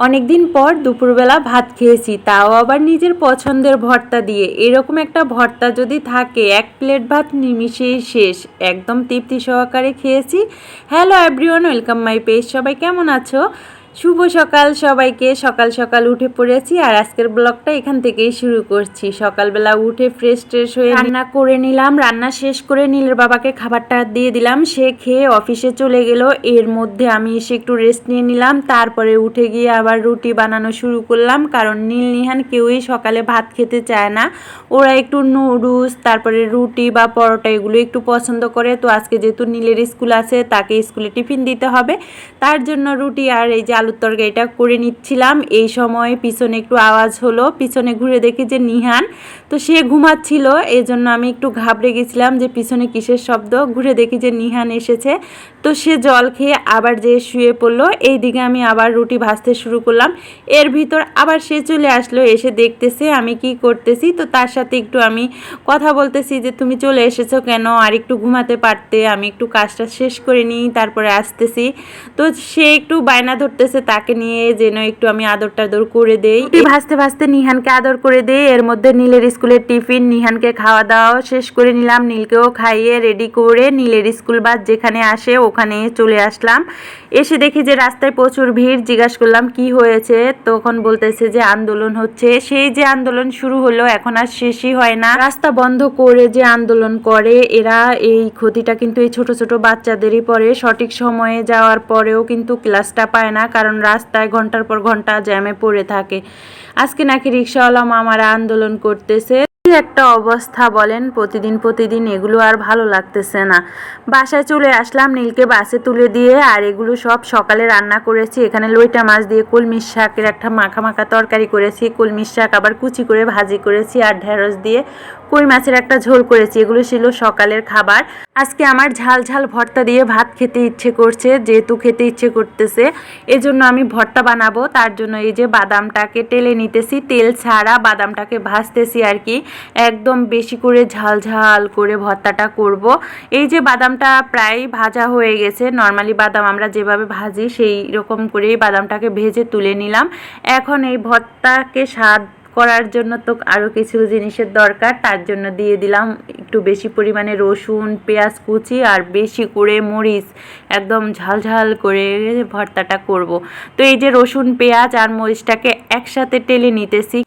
অনেকদিন পর দুপুরবেলা ভাত খেয়েছি, তাও আবার নিজের পছন্দের ভর্তা দিয়ে। এরকম একটা ভর্তা যদি থাকে, এক প্লেট ভাত নিমিশেই শেষ। একদম তৃপ্তি সহকারে খেয়েছি। Hello everyone, welcome my page. সবাই কেমন আছো? শুভ সকাল সবাইকে। সকাল সকাল উঠে পড়েছি আর আজকের ব্লগটা এখান থেকেই শুরু করছি। সকালবেলা উঠে ফ্রেশ ট্রেশ হয়ে রান্না করে নিলাম, রান্না শেষ করে নীলের বাবাকে খাবারটা দিয়ে দিলাম। সে খেয়ে অফিসে চলে গেল। এর মধ্যে আমি এসে একটু রেস্ট নিয়ে নিলাম। তারপরে উঠে গিয়ে আবার রুটি বানানো শুরু করলাম। কারণ নীল নিহান কেউই সকালে ভাত খেতে চায় না। ওরা একটু নুডলস, তারপরে রুটি বা পরোটা এগুলো একটু পছন্দ করে। তো আজকে যেহেতু নীলের স্কুল আছে, তাকে স্কুলে টিফিন দিতে হবে। তার জন্য রুটি আর এই যে আলুর তরকারিটা করে নিচ্ছিলাম। এই সময় পিছনে একটু আওয়াজ হলো, পিছনে ঘুরে দেখি যে নিহান, তো সে ঘুমাচ্ছিল। এই জন্য আমি একটু ঘাবড়ে গেছিলাম যে পিছনে কিসের শব্দ? ঘুরে দেখি যে নিহান এসেছে। তো সে জল খেয়ে আবার যে শুয়ে পড়ল এই দিকে আমি আবার রুটি ভাজতে শুরু করলাম। এর ভিতর আবার সে চলে আসলো, এসে দেখতেছে আমি কি করতেছি। তো তার সাথে একটু আমি কথা বলতেছি যে, তুমি চলে এসেছ কেন? আর একটু ঘুমাতে পারতে? আমি একটু কাজটা শেষ করে নিই, তারপরে আসতেছি। তো সে একটু বায়না ধরতেছে তাকে নিয়ে যেন একটু আমি আদর টাদর করে দেই। ভাজতে ভাজতে নিহানকে আদর করে দেই। এর মধ্যে নীলের স্কুলের টিফিন, নিহানকে খাওয়া দাওয়া শেষ করে নিলাম। নীলকেও খাইয়ে রেডি করে নীলের স্কুল বাস যেখানে আসে ওখানে চলে আসলাম। এসে দেখি যে রাস্তায় প্রচুর ভিড়। জিজ্ঞাসা করলাম, কি হয়েছে? তখন বলতেছে যে আন্দোলন হচ্ছে। সেই যে আন্দোলন শুরু হলো, এখন আর শেষই হয় না। রাস্তা বন্ধ করে যে আন্দোলন করে, এরা এই ক্ষতিটা কিন্তু এই ছোট ছোট বাচ্চাদেরই পরে। সঠিক সময়ে যাওয়ার পরেও কিন্তু ক্লাসটা পায় না। কারণ রাস্তায় ঘণ্টার পর ঘণ্টা জ্যামে পড়ে থাকে। আজকে নাকি রিক্সাওয়ালা মামারা আন্দোলন করতেছে। একটা অবস্থা বলেন, প্রতিদিন প্রতিদিন এগুলো আর ভালো লাগতেছে না। বাসায় চলে আসলাম, নীলকে বাসে তুলে দিয়ে আর এগুলো সব সকালে রান্না করেছি। এখানে লইটা মাছ দিয়ে কলমির শাকের একটা মাখা মাখা তরকারি করেছি কলমির শাক আবার কুচি করে ভাজি করেছি আর ঢেঁড়স দিয়ে কই মাছের একটা ঝোল করেছি, এগুলো ছিল সকালের খাবার। আজকে আমার ঝাল ঝাল ভর্তা দিয়ে ভাত খেতে ইচ্ছে করছে, যেহেতু খেতে ইচ্ছে করতেছে, এজন্য আমি ভর্তা বানাবো, তার জন্য এই যে বাদামটাকে টেলে নিতেছি, তেল ছাড়া বাদামটাকে ভাজতেছি আর কি। একদম বেশি করে ঝাল ঝাল করে ভর্তাটা করব। এই যে বাদামটা প্রায় ভাজা হয়ে গেছে, নর্মালি বাদাম আমরা যেভাবে ভাজি সেই রকম করেই বাদামটাকে ভেজে তুলে নিলাম। এখন এই ভর্তাকে স্বাদ করার জন্য তো আরও কিছু জিনিসের দরকার, তার জন্য দিয়ে দিলাম একটু বেশি পরিমাণে রসুন, পেঁয়াজ কুচি আর বেশি করে মরিচ। একদম ঝাল ঝাল করে ভর্তাটা করব। তো এই যে রসুন, পেঁয়াজ আর মরিচটাকে একসাথে টেলে নিতেছি।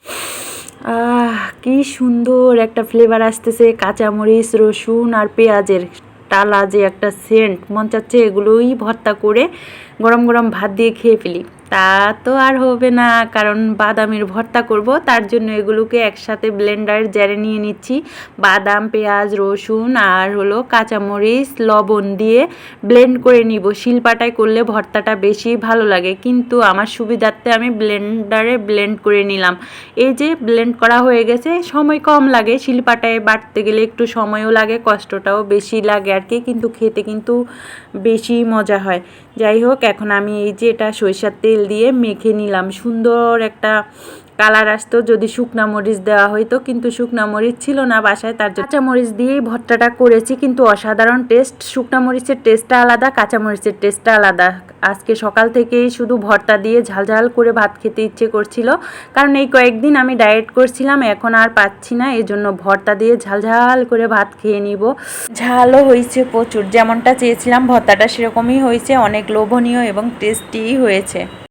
কি সুন্দর একটা ফ্লেভার আসতেছে, কাঁচামরিচ, রসুন আর পেঁয়াজের টালা যে একটা সেন্ট মন চাচ্ছে এগুলোই ভর্তা করে গরম গরম ভাত দিয়ে খেয়ে ফেলি। তা তো আর হবে না, কারণ বাদামের ভর্তা করব, তার জন্য এগুলোকে একসাথে ব্লেন্ডার জারে নিয়ে নিচ্ছি। বাদাম, পেঁয়াজ, রসুন আর হলো কাঁচামরিচ, লবণ দিয়ে ব্লেন্ড করে নিব। শিলপাটায় করলে ভর্তাটা বেশি ভালো লাগে, কিন্তু আমার সুবিধার্থে আমি ব্লেন্ডারে ব্লেন্ড করে নিলাম। এই যে ব্লেন্ড করা হয়ে গেছে, সময় কম লাগে, শিলপাটায় বাটতে গেলে একটু সময়ও লাগে, কষ্টটাও বেশি লাগে আর কি, কিন্তু খেতে কিন্তু বেশি মজা হয়। যাই হোক এখন আমি এই যে এটা সরিষার তেল দিয়ে মেখে নিলাম। সুন্দর একটা কালার আসতো, যদি শুকনা মরিচ দেওয়া হইতো, কিন্তু শুকনা মরিচ ছিল না বাসায়, তার কাঁচা মরিচ দিয়েই ভর্তাটা করেছি, কিন্তু অসাধারণ টেস্ট। শুকনা মরিচের টেস্টটা আলাদা, কাঁচা মরিচের টেস্টটা আলাদা। আজকে সকাল থেকেই শুধু ভর্তা দিয়ে ঝাল ঝাল করে ভাত খেতে ইচ্ছে করছিল, কারণ এই কয়েকদিন আমি ডায়েট করছিলাম, এখন আর পাচ্ছি না এই জন্য ভর্তা দিয়ে ঝাল ঝাল করে ভাত খেয়ে নিব। ঝালও হয়েছে প্রচুর, যেমনটা চেয়েছিলাম, ভর্তাটা সেরকমই হয়েছে, অনেক লোভনীয় এবং টেস্টি হয়েছে।